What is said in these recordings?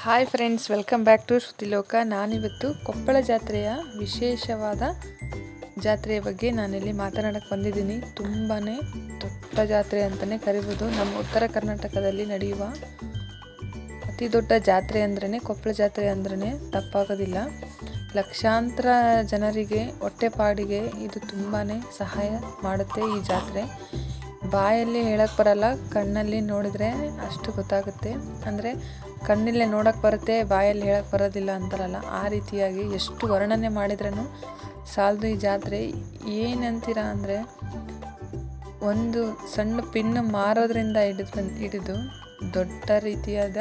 Hi friends welcome back to Shrutiloka ನಾನಿವತ್ತು ಕೊಪ್ಪಳ ಜಾತ್ರೆಯ ವಿಶೇಷವಾದ ಜಾತ್ರೆಯ ಬಗ್ಗೆ ನಾನಿಲ್ಲಿ ಮಾತನಾಡಕ್ಕೆ ಬಂದಿದ್ದೀನಿ. ತುಂಬಾ ದೊಡ್ಡ ಜಾತ್ರೆ ಅಂತಲೇ ಕರಿಬೋದು. ನಮ್ಮ ಉತ್ತರ ಕರ್ನಾಟಕದಲ್ಲಿ ನಡೆಯುವ ಅತಿ ದೊಡ್ಡ ಜಾತ್ರೆ ಅಂದ್ರೇ ಕೊಪ್ಪಳ ಜಾತ್ರೆ ಅಂದ್ರೇ ತಪ್ಪಾಗೋದಿಲ್ಲ. ಲಕ್ಷಾಂತರ ಜನರಿಗೆ, ಹೊಟ್ಟೆಪಾಡಿಗೆ ಇದು ತುಂಬಾ ಸಹಾಯ ಮಾಡುತ್ತೆ ಈ ಜಾತ್ರೆ. ಬಾಯಲ್ಲಿ ಹೇಳಕ್ಕೆ ಬರಲ್ಲ, ಕಣ್ಣಲ್ಲಿ ನೋಡಿದರೆ ಅಷ್ಟು ಗೊತ್ತಾಗುತ್ತೆ. ಅಂದರೆ ಕಣ್ಣಲ್ಲೇ ನೋಡಕ್ಕೆ ಬರುತ್ತೆ, ಬಾಯಲ್ಲಿ ಹೇಳಕ್ಕೆ ಬರೋದಿಲ್ಲ ಅಂತಾರಲ್ಲ, ಆ ರೀತಿಯಾಗಿ ಎಷ್ಟು ವರ್ಣನೆ ಮಾಡಿದ್ರೂ ಸಾಲದು ಈ ಜಾತ್ರೆ. ಏನಂತೀರ ಅಂದರೆ ಒಂದು ಸಣ್ಣ ಪಿನ್ ಮಾರೋದ್ರಿಂದ ಹಿಡಿದು ಹಿಡಿದು ದೊಡ್ಡ ರೀತಿಯಾದ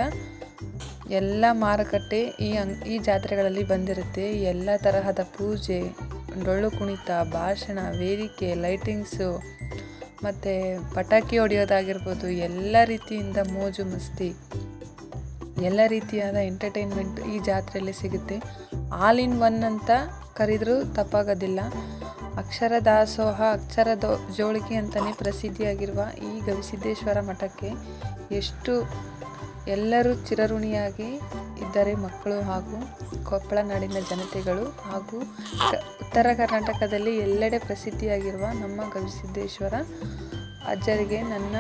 ಎಲ್ಲ ಮಾರುಕಟ್ಟೆ ಈ ಅಂಗ್ ಈ ಜಾತ್ರೆಗಳಲ್ಲಿ ಬಂದಿರುತ್ತೆ. ಎಲ್ಲ ತರಹದ ಪೂಜೆ, ಡೊಳ್ಳು ಕುಣಿತ, ಭಾಷಣ, ವೇದಿಕೆ, ಲೈಟಿಂಗ್ಸು, ಮತ್ತು ಪಟಾಕಿ ಹೊಡೆಯೋದಾಗಿರ್ಬೋದು, ಎಲ್ಲ ರೀತಿಯಿಂದ ಮೋಜು ಮಸ್ತಿ. ಎಲ್ಲ ರೀತಿಯಾದ ಎಂಟರ್ಟೈನ್ಮೆಂಟ್ ಈ ಜಾತ್ರೆಯಲ್ಲಿ ಸಿಗುತ್ತೆ. ಆಲ್ ಇನ್ ಒನ್ ಅಂತ ಕರೆದರೂ ತಪ್ಪಾಗೋದಿಲ್ಲ. ಅಕ್ಷರ ದಾಸೋಹ, ಅಕ್ಷರ ದೋ, ಜೋಳಿಗೆ ಅಂತಲೇ ಪ್ರಸಿದ್ಧಿಯಾಗಿರುವ ಈ ಗವಿಸಿದ್ದೇಶ್ವರ ಮಠಕ್ಕೆ ಎಷ್ಟು ಎಲ್ಲರೂ ಚಿರಋಣಿಯಾಗಿ ಇದ್ದಾರೆ ಮಕ್ಕಳು ಹಾಗೂ ಕೊಪ್ಪಳ ನಾಡಿನ ಜನತೆಗಳು ಹಾಗೂ ಉತ್ತರ ಕರ್ನಾಟಕದಲ್ಲಿ ಎಲ್ಲೆಡೆ ಪ್ರಸಿದ್ಧಿಯಾಗಿರುವ ನಮ್ಮ ಗವಿಸಿದ್ದೇಶ್ವರ ಅಜ್ಜರಿಗೆ ನನ್ನ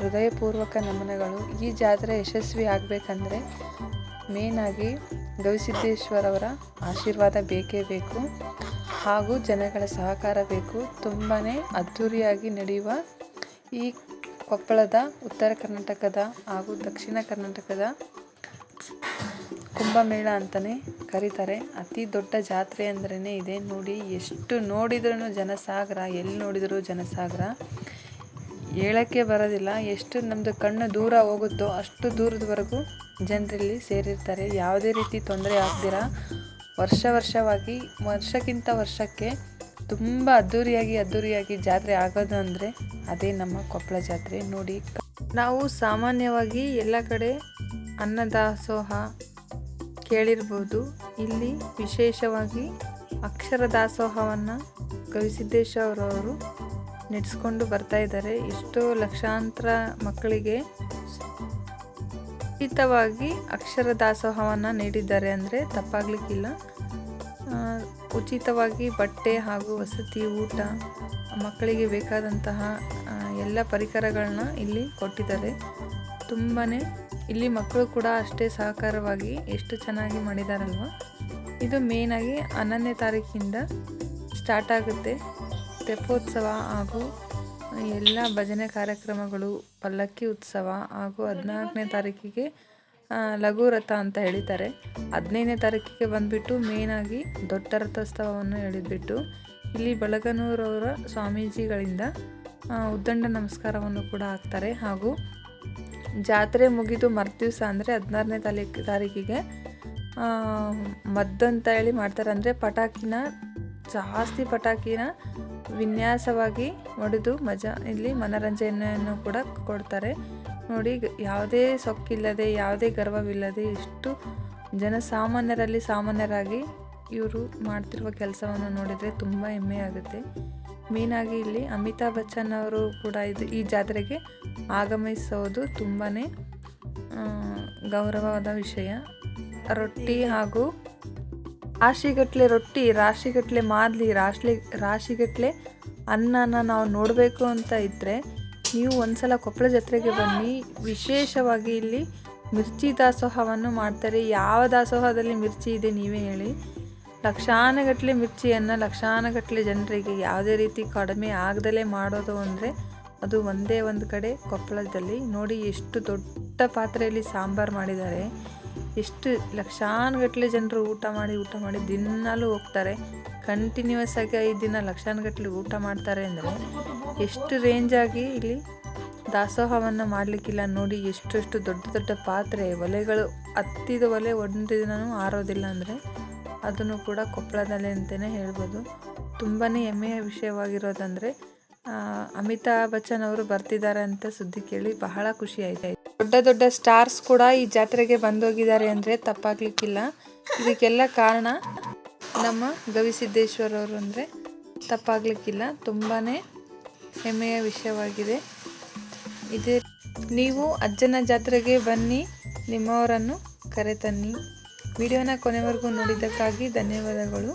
ಹೃದಯಪೂರ್ವಕ ನಮನಗಳು. ಈ ಜಾತ್ರೆ ಯಶಸ್ವಿ ಆಗಬೇಕಂದ್ರೆ ಮೇನಾಗಿ ಗವಿಸಿದ್ದೇಶ್ವರವರ ಆಶೀರ್ವಾದ ಬೇಕೇ ಬೇಕು. ಹಾಗೂ ಜನಗಳ ಸಹಕಾರ ಬೇಕು. ತುಂಬಾ ಅದ್ಧೂರಿಯಾಗಿ ನಡೆಯುವ ಈ ಕೊಪ್ಪಳದ, ಉತ್ತರ ಕರ್ನಾಟಕದ ಹಾಗೂ ದಕ್ಷಿಣ ಕರ್ನಾಟಕದ ಕುಂಭಮೇಳ ಅಂತಲೇ ಕರೀತಾರೆ. ಅತಿ ದೊಡ್ಡ ಜಾತ್ರೆ ಅಂದ್ರೇ ಇದೆ. ನೋಡಿ, ಎಷ್ಟು ನೋಡಿದ್ರೂ ಜನಸಾಗರ, ಎಲ್ಲಿ ನೋಡಿದರೂ ಜನಸಾಗರ. ಹೇಳೋಕ್ಕೆ ಬರೋದಿಲ್ಲ. ಎಷ್ಟು ನಮ್ಮದು ಕಣ್ಣು ದೂರ ಹೋಗುತ್ತೋ ಅಷ್ಟು ದೂರದವರೆಗೂ ಜನರಲ್ಲಿ ಸೇರಿರ್ತಾರೆ. ಯಾವುದೇ ರೀತಿ ತೊಂದರೆ ಆಗ್ದಿರ. ವರ್ಷ ವರ್ಷವಾಗಿ, ವರ್ಷಕ್ಕಿಂತ ವರ್ಷಕ್ಕೆ ತುಂಬ ಅದ್ಧೂರಿಯಾಗಿ ಅದ್ಧೂರಿಯಾಗಿ ಜಾತ್ರೆ ಆಗೋದು ಅಂದರೆ ಅದೇ ನಮ್ಮ ಕೊಪ್ಪಳ ಜಾತ್ರೆ. ನೋಡಿ, ನಾವು ಸಾಮಾನ್ಯವಾಗಿ ಎಲ್ಲ ಕಡೆ ಅನ್ನದಾಸೋಹ ಕೇಳಿರ್ಬೋದು. ಇಲ್ಲಿ ವಿಶೇಷವಾಗಿ ಅಕ್ಷರ ದಾಸೋಹವನ್ನು ಗವಿಸಿದ್ದೇಶ್ವರವರು ನಡೆಸ್ಕೊಂಡು ಬರ್ತಾ ಇದ್ದಾರೆ. ಎಷ್ಟೋ ಲಕ್ಷಾಂತರ ಮಕ್ಕಳಿಗೆ ಉಚಿತವಾಗಿ ಅಕ್ಷರ ದಾಸೋಹವನ್ನು ನೀಡಿದ್ದಾರೆ ಅಂದರೆ ತಪ್ಪಾಗಲಿಕ್ಕಿಲ್ಲ. ಉಚಿತವಾಗಿ ಬಟ್ಟೆ ಹಾಗೂ ವಸತಿ ಊಟ ಮಕ್ಕಳಿಗೆ ಬೇಕಾದಂತಹ ಎಲ್ಲ ಪರಿಕರಗಳನ್ನ ಇಲ್ಲಿ ಕೊಟ್ಟಿದ್ದಾರೆ. ತುಂಬಾ ಇಲ್ಲಿ ಮಕ್ಕಳು ಕೂಡ ಅಷ್ಟೇ ಸಹಕಾರವಾಗಿ ಎಷ್ಟು ಚೆನ್ನಾಗಿ ಮಾಡಿದಾರಲ್ವ. ಇದು ಮೇನಾಗಿ ಹನ್ನೊಂದನೇ ತಾರೀಕಿಂದ ಸ್ಟಾರ್ಟ್ ಆಗುತ್ತೆ. ತೆಪ್ಪೋತ್ಸವ ಹಾಗೂ ಎಲ್ಲ ಭಜನೆ ಕಾರ್ಯಕ್ರಮಗಳು, ಪಲ್ಲಕ್ಕಿ ಉತ್ಸವ ಹಾಗೂ ಹದಿನಾಲ್ಕನೇ ತಾರೀಕಿಗೆ ಲಘು ರಥ ಅಂತ ಹೇಳಿದ್ದಾರೆ. ಹದಿನೈದನೇ ತಾರೀಕಿಗೆ ಬಂದುಬಿಟ್ಟು ಮೇನಾಗಿ ದೊಡ್ಡ ರಥೋತ್ಸವವನ್ನು ಹೇಳಿದ್ಬಿಟ್ಟು ಇಲ್ಲಿ ಬಳಗನೂರವರ ಸ್ವಾಮೀಜಿಗಳಿಂದ ಉದ್ದಂಡ ನಮಸ್ಕಾರವನ್ನು ಕೂಡ ಹಾಕ್ತಾರೆ. ಹಾಗೂ ಜಾತ್ರೆ ಮುಗಿದು ಮರುದಿವಸ ಅಂದರೆ ಹದಿನಾರನೇ ತಾರೀಕು, ತಾರೀಕಿಗೆ ಮದ್ದು ಅಂತ ಹೇಳಿ ಮಾಡ್ತಾರೆ. ಅಂದರೆ ಪಟಾಕಿನ ಜಾಸ್ತಿ ಪಟಾಕಿನ ವಿನ್ಯಾಸವಾಗಿ ಹೊಡೆದು ಮಜಾ, ಇಲ್ಲಿ ಮನೋರಂಜನೆಯನ್ನು ಕೂಡ ಕೊಡ್ತಾರೆ. ನೋಡಿ ಯಾವುದೇ ಸೊಕ್ಕಿಲ್ಲದೆ, ಯಾವುದೇ ಗರ್ವವಿಲ್ಲದೆ ಎಷ್ಟು ಜನಸಾಮಾನ್ಯರಲ್ಲಿ ಸಾಮಾನ್ಯರಾಗಿ ಇವರು ಮಾಡ್ತಿರುವ ಕೆಲಸವನ್ನು ನೋಡಿದರೆ ತುಂಬ ಹೆಮ್ಮೆ ಆಗುತ್ತೆ ಮೇನಾಗಿ ಇಲ್ಲಿ ಅಮಿತಾಬ್ ಬಚ್ಚನ್ ಅವರು ಕೂಡ ಇದು, ಈ ಜಾತ್ರೆಗೆ ಆಗಮಿಸೋದು ತುಂಬಾ ಗೌರವವಾದ ವಿಷಯ. ರೊಟ್ಟಿ ಹಾಗೂ ರಾಶಿಗಟ್ಟಲೆ ರೊಟ್ಟಿ ರಾಶಿಗಟ್ಟಲೆ ಮಾದಲಿ ರಾಶಿ ರಾಶಿಗಟ್ಟಲೆ ಅನ್ನನ ನಾವು ನೋಡಬೇಕು ಅಂತ ಇದ್ದರೆ ನೀವು ಒಂದ್ಸಲ ಕೊಪ್ಪಳ ಜಾತ್ರೆಗೆ ಬನ್ನಿ. ವಿಶೇಷವಾಗಿ ಇಲ್ಲಿ ಮಿರ್ಚಿ ದಾಸೋಹವನ್ನು ಮಾಡ್ತಾರೆ. ಯಾವ ದಾಸೋಹದಲ್ಲಿ ಮಿರ್ಚಿ ಇದೆ ನೀವೇ ಹೇಳಿ. ಲಕ್ಷಾನುಗಟ್ಟಲೆ ಮಿರ್ಚಿಯನ್ನು ಲಕ್ಷಾನುಗಟ್ಟಲೆ ಜನರಿಗೆ ಯಾವುದೇ ರೀತಿ ಕಡಿಮೆ ಆಗದಲೇ ಮಾಡೋದು ಅಂದರೆ ಅದು ಒಂದೇ ಒಂದು ಕಡೆ ಕೊಪ್ಪಳದಲ್ಲಿ ನೋಡಿ ಎಷ್ಟು ದೊಡ್ಡ ಪಾತ್ರೆಯಲ್ಲಿ ಸಾಂಬಾರು ಮಾಡಿದ್ದಾರೆ. ಎಷ್ಟು ಲಕ್ಷಾನುಗಟ್ಟಲೆ ಜನರು ಊಟ ಮಾಡಿ ಊಟ ಮಾಡಿ ದಿನಾಲೂ ಹೋಗ್ತಾರೆ. ಕಂಟಿನ್ಯೂಸ್ ಆಗಿ ಐದು ದಿನ ಲಕ್ಷಾನುಗಟ್ಟಲೆ ಊಟ ಮಾಡ್ತಾರೆ ಅಂದರೆ ಎಷ್ಟು ರೇಂಜಾಗಿ ಇಲ್ಲಿ ದಾಸೋಹವನ್ನು ಮಾಡಲಿಕ್ಕಿಲ್ಲ ನೋಡಿ ಎಷ್ಟೆಷ್ಟು ದೊಡ್ಡ ದೊಡ್ಡ ಪಾತ್ರೆ, ಒಲೆಗಳು, ಹತ್ತಿದ ಒಲೆ ಒಂದು ದಿನವೂ ಆರೋದಿಲ್ಲ ಅಂದರೆ ಅದನ್ನು ಕೂಡ ಕೊಪ್ಪಳದಲ್ಲಿ ಅಂತಲೇ ಹೇಳ್ಬೋದು. ತುಂಬಾ ಹೆಮ್ಮೆಯ ವಿಷಯವಾಗಿರೋದಂದರೆ ಅಮಿತಾಬ್ ಬಚ್ಚನ್ ಅವರು ಬರ್ತಿದ್ದಾರೆ ಅಂತ ಸುದ್ದಿ ಕೇಳಿ ಬಹಳ ಖುಷಿ ಆಯ್ತು. ದೊಡ್ಡ ದೊಡ್ಡ ಸ್ಟಾರ್ಸ್ ಕೂಡ ಈ ಜಾತ್ರೆಗೆ ಬಂದೋಗಿದ್ದಾರೆ ಅಂದರೆ ತಪ್ಪಾಗ್ಲಿಕ್ಕಿಲ್ಲ. ಇದಕ್ಕೆಲ್ಲ ಕಾರಣ ನಮ್ಮ ಗವಿಸಿದ್ದೇಶ್ವರವರು ಅಂದರೆ ತಪ್ಪಾಗ್ಲಿಕ್ಕಿಲ್ಲ. ತುಂಬಾ ಹೆಮ್ಮೆಯ ವಿಷಯವಾಗಿದೆ. ಇದೇ ನೀವು ಅಜ್ಜನ ಜಾತ್ರೆಗೆ ಬನ್ನಿ, ನಿಮ್ಮವರನ್ನು ಕರೆತನ್ನಿ. ವಿಡಿಯೋನ ಕೊನೆವರೆಗೂ ನೋಡಿದ್ದಕ್ಕಾಗಿ ಧನ್ಯವಾದಗಳು.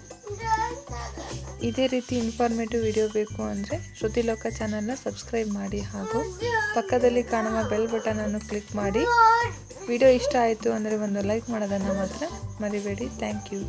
ಇದೇ ರೀತಿ ಇನ್ಫಾರ್ಮೇಟಿವ್ ವಿಡಿಯೋ ಬೇಕು ಅಂದರೆ ಶ್ರುತಿಲೋಕ ಚಾನಲ್ನ ಸಬ್ಸ್ಕ್ರೈಬ್ ಮಾಡಿ ಹಾಗೂ ಪಕ್ಕದಲ್ಲಿ ಕಾಣುವ ಬೆಲ್ ಬಟನನ್ನು ಕ್ಲಿಕ್ ಮಾಡಿ. ವಿಡಿಯೋ ಇಷ್ಟ ಆಯಿತು ಅಂದರೆ ಒಂದು ಲೈಕ್ ಮಾಡೋದನ್ನು ಮಾತ್ರ ಮರಿಬೇಡಿ. Thank you